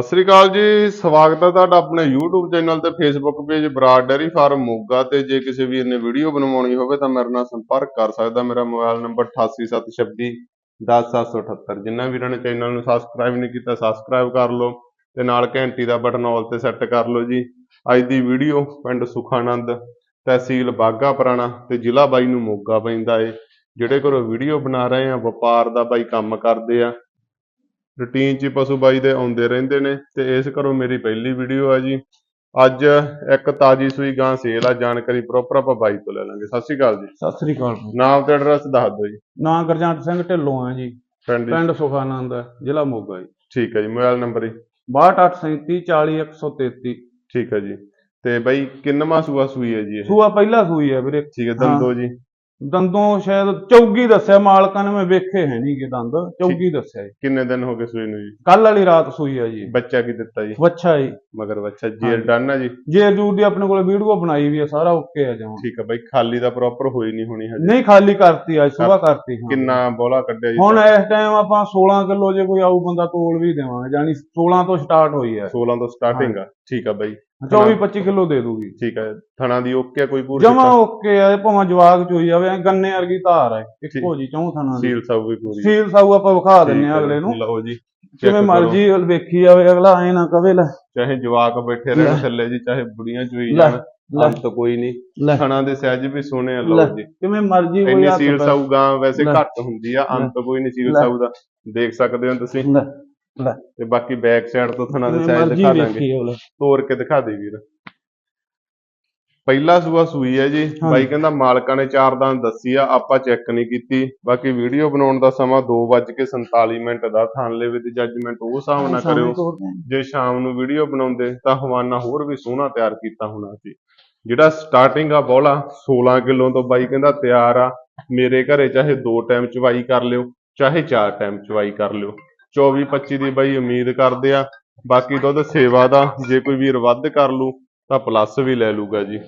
ਸਤਿ ਸ੍ਰੀ ਅਕਾਲ ਜੀ, ਸਵਾਗਤ ਹੈ ਤੁਹਾਡਾ ਆਪਣੇ YouTube ਚੈਨਲ ਤੇ Facebook page Brar dairy farm Moga ਤੇ ਜੇ ਕਿਸੇ ਵੀਰ ਨੇ ਵੀਡੀਓ ਬਣਵਾਉਣੀ ਹੋਵੇ ਤਾਂ ਮੇਰੇ ਨਾਲ ਸੰਪਰਕ ਕਰ ਸਕਦਾ। ਮੇਰਾ ਮੋਬਾਈਲ ਨੰਬਰ 8876 10778 ਜਿਨ੍ਹਾਂ ਵੀਰਾਂ ਨੇ ਚੈਨਲ ਨੂੰ ਸਬਸਕ੍ਰਾਈਬ ਨਹੀਂ ਕੀਤਾ ਸਬਸਕ੍ਰਾਈਬ ਕਰ ਲਓ ਤੇ ਨਾਲ ਘੰਟੀ ਦਾ ਬਟਨ ਆਲ ਤੇ ਸੈੱਟ ਕਰ ਲਓ ਜੀ। ਅੱਜ ਦੀ ਵੀਡੀਓ ਪਿੰਡ ਸੁਖਾਨੰਦ, ਤਹਿਸੀਲ ਬਾਗਾ ਪੁਰਾਣਾ ਤੇ ਜ਼ਿਲ੍ਹਾ ਬਾਈ ਨੂੰ ਮੋਗਾ ਪੈਂਦਾ ਏ। ਜਿਹੜੇ ਘਰੋਂ ਵੀਡੀਓ ਬਣਾ ਰਹੇ ਆ, ਵਪਾਰ ਦਾ ਬਾਈ ਕੰਮ ਕਰਦੇ ਆ। ਰੂਟੀਨ 'ਚ ਪਸ਼ੂ ਬਾਈ ਦੇ ਆਉਂਦੇ ਰਹਿੰਦੇ ਨੇ ਤੇ ਇਸ ਘਰੋਂ ਮੇਰੀ ਪਹਿਲੀ ਵੀਡੀਓ ਆ ਜੀ। ਅੱਜ ਇੱਕ ਤਾਜੀ ਸੂਈ ਗਾਂ ਸੇਲ ਆ ਜਾਣਕਾਰੀ ਪ੍ਰੋਪਰ ਆਪਾਂ ਬਾਈ ਤੋਂ ਲੈ ਲਾਂਗੇ। ਸਤਿ ਸ਼੍ਰੀ ਅਕਾਲ ਜੀ। ਸਤਿ ਸ੍ਰੀ ਅਕਾਲ ਜੀ। ਨਾਮ ਤੇ ਐਡਰੈਸ ਦੱਸ ਦਿਓ ਜੀ। ਨਾਂ ਗੁਰਜੰਟ ਸਿੰਘ ਢਿੱਲੋਂ ਆ ਜੀ। ਪਿੰਡ ਜੀ। ਪਿੰਡ ਸੁਖਾਨੰਦ ਹੈ, ਜ਼ਿਲ੍ਹਾ ਮੋਗਾ ਜੀ। ਠੀਕ ਹੈ ਜੀ ਮੋਬਾਈਲ ਨੰਬਰ ਜੀ। 6237 40133 ਠੀਕ ਹੈ ਜੀ। ਤੇ ਬਾਈ ਕਿੰਨਵਾਂ ਸੂਆ ਸੂਈ ਹੈ ਜੀ ਇਹ? ਸੂਆ ਪਹਿਲਾ ਸੂਈ ਹੈ ਵੀਰੇ। ਠੀਕ ਹੈ ਦੰਦੋ ਜੀ। ਦੰਦੋਂ ਸ਼ਾਇਦ ਚੌਗੀ ਦੱਸਿਆ ਮਾਲਕਾਂ ਨੇ ਮੈਂ ਵੇਖੇ ਹੈ ਨਹੀਂ ਕਿ ਦੰਦ ਚੌਗੀ ਦੱਸਿਆ ਜੀ। ਕਿੰਨੇ ਦਿਨ ਹੋ ਗਏ ਸੂਈ ਨੂੰ ਜੀ? ਕੱਲ ਵਾਲੀ ਰਾਤ ਸੂਈ ਹੈ ਜੀ। ਬੱਚਾ ਕੀ ਦਿੱਤਾ ਜੀ? ਵੱਛਾ ਜੀ। ਮਗਰ ਬੱਚਾ ਜੀ ਹਾਂਜੀ। ਡਨ ਜੀ? ਜੇ ਜੂਰ ਦੀ ਆਪਣੇ ਕੋਲ ਵੀਡੀਓ ਬਣਾਈ ਵੀ ਹੈ ਸਾਰਾ ਓਕੇ ਆ ਜਾਵਾਂ। ਠੀਕ ਹੈ ਬਾਈ ਖਾਲੀ ਦਾ ਪ੍ਰੋਪਰ ਹੋਈ ਨਹੀਂ ਹੋਣੀ ਹਜੇ। ਨਹੀਂ ਖਾਲੀ ਕਰਤੀ ਅੱਜ ਸਵੇਰ ਕਰਤੀ। ਕਿੰਨਾ ਬੋਲਾ ਕੱਢਿਆ ਜੀ ਹੁਣ ਇਸ ਟਾਈਮ ਆਪਾਂ 16 ਕਿਲੋ ਜੇ ਕੋਈ ਆਊ ਬੰਦਾ ਤੋਲ ਵੀ ਦੇਵਾਂਗੇ ਯਾਨੀ 16 ਤੋਂ ਸਟਾਰਟ ਹੋਈ ਹੈ 16 ਤੋਂ ਸਟਾਰਟਿੰਗ ਆ। ਠੀਕ ਆ ਬਾਈ। 24 25 ਕਿਲੋ ਦੇ ਦੂਗੀ। ਠੀਕ ਹੈ ਥਣਾ ਦੀ ਓਕੇ ਆ ਕੋਈ ਪੂਰੀ ਜਮਾ ਓਕੇ ਆ ਇਹ ਭਾਵੇਂ ਜਵਾਗ ਚੋਈ ਜਾਵੇ ਐਂ ਗੰਨੇ ਵਰਗੀ ਧਾਰ ਹੈ ਇੱਕੋ ਜੀ ਚੌਂ ਥਾਣਾ ਦੀ। ਸੀਲ ਸਭ ਵੀ ਪੂਰੀ। ਸੀਲ ਸਾਊ ਆਪਾਂ ਵਿਖਾ ਦਿੰਨੇ ਆ ਅਗਲੇ ਨੂੰ। ਲਓ ਜੀ ਕਰੋ। ਮਰਜ਼ੀ ਵੇਖੀ ਜਾਵੇ ਅਗਲਾ ਐ ਨਾ ਕਵੇ ਲੈ। ਚਾਹੇ ਜਵਾਕ ਬੈਠੇ। ਰਹਿਣ ਥੱਲੇ ਜੀ ਚਾਹੇ ਬੁੜੀਆਂ ਚੋਈ ਜਾਣ ਲੈ। ਅੰਤ ਕੋਈ ਨਹੀਂ। ਥਣਾ ਦੇ ਸਹਿਜ ਵੀ ਸੋਹਣੇ ਆ। ਲਓ ਜੀ। ਕਿਵੇਂ ਮਰਜ਼ੀ ਕੋਈ ਹੱਥ ਸੀਲ ਸਾਊ ਗਾਂ ਵੈਸੇ। ਘੱਟ ਹੁੰਦੀ ਆ ਅੰਤ ਕੋਈ ਨਹੀਂ ਸੀਲ। ਸਾਊ ਦਾ। ਦੇਖ ਸਕਦੇ ਹੋ ਤੁਸੀਂ। ਲੈ। ਤੇ ਬਾਕੀ ਬੈਕ ਸਾਈਡ ਤੋਂ ਥਣਾ ਦੇ ਸਾਈਜ਼ ਦਿਖਾ ਦਾਂਗੇ। ਤੋੜ ਕੇ ਦਿਖਾ ਦੇ ਵੀਰ। ਪਹਿਲਾ ਸੂਆ ਸੂਈ ਹੈ ਜੀ। ਬਾਈ ਕਹਿੰਦਾ ਮਾਲਕਾਂ ਨੇ ਚਾਰ ਦੰਦ ਦੱਸੀ ਆ ਆਪਾਂ ਚੈੱਕ ਨਹੀਂ ਕੀਤੀ। ਬਾਕੀ ਵੀਡੀਓ ਬਣਾਉਣ ਦਾ ਸਮਾਂ 2:47 ਮਿੰਟ ਦਾ। ਥਾਨਲੇ ਵਿੱਚ ਜੱਜਮੈਂਟ ਉਹ ਹਿਸਾਬ ਨਾਲ ਕਰਿਓ। ਜੇ ਸ਼ਾਮ ਨੂੰ ਵੀਡੀਓ ਬਣਾਉਂਦੇ ਤਾਂ ਹਵਾਨਾ ਹੋਰ ਵੀ ਸੋਹਣਾ ਤਿਆਰ ਕੀਤਾ ਹੋਣਾ ਸੀ। ਜਿਹੜਾ ਸਟਾਰਟਿੰਗ ਆ ਬੋਲਾ 16 ਕਿਲੋ ਤੋਂ ਬਾਈ ਕਹਿੰਦਾ ਤਿਆਰ ਆ। ਮੇਰੇ ਘਰੇ ਚਾਹੇ ਦੋ ਟਾਈਮ ਚਵਾਈ ਕਰ ਲਿਓ ਚਾਹੇ ਚਾਰ ਟਾਈਮ ਚਵਾਈ ਕਰ ਲਿਓ। 24 25 ਦੀ ਬਾਈ ਉਮੀਦ ਕਰਦੇ ਆ। ਬਾਕੀ ਦੁੱਧ ਸੇਵਾ ਦਾ ਜੇ ਕੋਈ ਵੀਰ ਵੱਧ ਕਰ ਲੂ ਤਾਂ ਪਲੱਸ ਵੀ ਲੈ ਲੂਗਾ ਜੀ।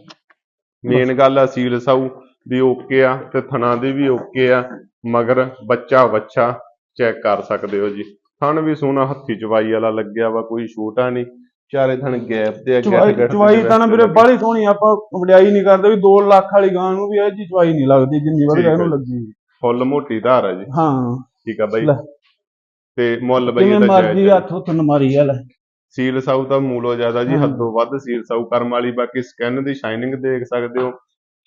ਮੇਨ ਗੱਲ ਆ ਸੀਲ ਸਾਊ ਵੀ ਓਕੇ ਆ ਤੇ ਥਣਾ ਦੇ ਵੀ ਓਕੇ ਆ ਮਗਰ ਬੱਚਾ ਵੱਛਾ ਚੈੱਕ ਕਰ ਸਕਦੇ ਹੋ ਜੀ। ਥਣ ਵੀ ਸੋਹਣਾ ਹੱਥੀ ਚਵਾਈ ਵਾਲਾ ਲੱਗਿਆ ਵਾ ਕੋਈ ਛੋਟਾ ਨਹੀਂ। ਚਾਰੇ ਥਣ ਗੈਪ ਤੇ ਆ ਚਵਾਈ ਗੈਪ ਚਵਾਈ ਤਾਂ ਨਾ ਵੀਰੇ ਬਾਹਲੀ ਸੋਹਣੀ ਆਪਾਂ ਵਡਿਆਈ ਨਹੀਂ ਕਰਦੇ ਵੀ 2 ਲੱਖ ਵਾਲੀ ਗਾਂ ਨੂੰ ਵੀ ਇਹ ਜੀ ਚਵਾਈ ਨਹੀਂ ਲੱਗਦੀ ਜਿੰਨੀ ਹੈ। ਇਹਨੂੰ ਲੱਗੀ ਫੁੱਲ ਮੋਟੀ ਧਾਰ ਆ ਜੀ। ਹਾਂ। ਠੀਕ ਆ ਬਾਈ। ਤੇ ਮੁੱਲ ਬਾਈ ਇਹਦਾ ਮਰਜ਼ੀ ਜਾਇਜ਼ ਆ। ਹੱਥ ਹੁੱਥ ਮਾਰੀ ਆ ਲੈ ਸੀਲ ਸਾਊ ਤਾਂ ਮੂਲੋ ਜ਼ਿਆਦਾ ਜੀ ਹਾਂ। ਹੱਦੋਂ ਵੱਧ ਸੀਲ ਸਾਊ ਕਰਮ ਵਾਲੀ ਬਾਕੀ ਸਕਿਨ ਦੀ ਸ਼ਾਈਨਿੰਗ ਦੇਖ ਸਕਦੇ ਹੋ।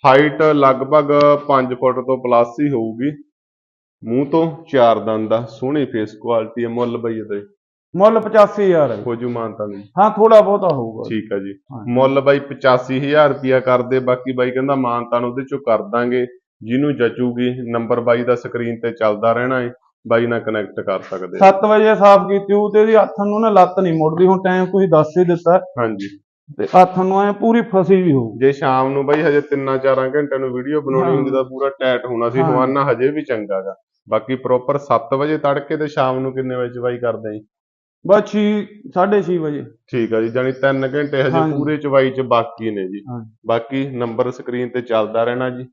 ਹਾਈਟ ਲਗਭਗ 5 ਫੁੱਟ ਤੋਂ ਪਲੱਸ ਹੀ ਹੋਊਗੀ। ਮੂੰਹ ਤੋਂ ਚਾਰ ਦੰਦ ਦਾ ਸੋਹਣੀ ਫੇਸ ਕੁਆਲਿਟੀ ਹੈ ਮੁੱਲ ਬਈ ਇਹਦਾ। ਮੁੱਲ 85000 ਹੈ ਹੋ ਜੂ। ਮਾਨਤਾ ਨਹੀਂ ਹਾਂ ਥੋੜਾ ਬਹੁਤਾ ਹੋਊਗਾ। ਠੀਕ ਆ ਜੀ। ਹਾਂ। ਮੁੱਲ ਬਾਈ 85000 ਰੁਪਿਆ ਕਰਦੇ ਬਾਕੀ ਬਾਈ ਕਹਿੰਦਾ ਮਾਨਤਾ ਨੂੰ ਉਹਦੇ ਚੋਂ ਕਰ ਦਾਂਗੇ। ਜਿਹਨੂੰ ਜਚੂਗੀ ਨੰਬਰ ਬਾਈ ਦਾ ਸਕਰੀਨ ਤੇ ਚੱਲਦਾ ਰਹਿਣਾ ਹੈ ਬਾਈ ਨਾਲ ਕਨੈਕਟ ਕਰ ਸਕਦੇ ਆ। 7 ਵਜੇ ਸਾਫ਼ ਕੀਤੀ ਉਹ ਤੇ ਇਹਦੀ ਹੱਥ ਨੂੰ ਨਾ ਲੱਤ ਨਹੀਂ ਮੁੜਦੀ ਹੁਣ ਟਾਈਮ ਤੁਸੀਂ ਦੱਸ ਹੀ ਦਿੱਤਾ ਹਾਂਜੀ ਤੇ ਹੱਥ ਨੂੰ ਐ ਪੂਰੀ ਫਸੀ ਵੀ ਹੋਊ ਜੇ ਸ਼ਾਮ ਨੂੰ ਬਾਈ ਹਜੇ 3-4 ਘੰਟਿਆਂ ਨੂੰ ਵੀਡੀਓ ਬਣਾਉਣੀ। ਹੁੰਦੀ ਤਾਂ ਪੂਰਾ ਟਾਈਟ ਹੋਣਾ ਸੀ। ਹਵਾਨਾ ਹਜੇ ਵੀ ਚੰਗਾ ਗਾ ਬਾਕੀ ਪ੍ਰੋਪਰ 7 ਵਜੇ ਤੜਕੇ ਤੇ ਸ਼ਾਮ ਨੂੰ ਕਿੰਨੇ ਵਜੇ ਚਵਾਈ ਕਰਦੇ ਆ ਬਸ 6 6:30 ਵਜੇ ਠੀਕ ਆ ਜੀ ਜਾਨੀ 3 ਘੰਟੇ ਹਜੇ। ਪੂਰੇ ਚਵਾਈ ਚ ਬਾਕੀ ਨੇ ਜੀ। ਬਾਕੀ ਨੰਬਰ ਸਕਰੀਨ ਤੇ ਚੱਲਦਾ ਰਹਿਣਾ ਜੀ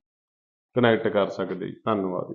ਕਨੈਕਟ ਕਰ ਸਕਦੇ ਜੀ ਧੰਨਵਾਦ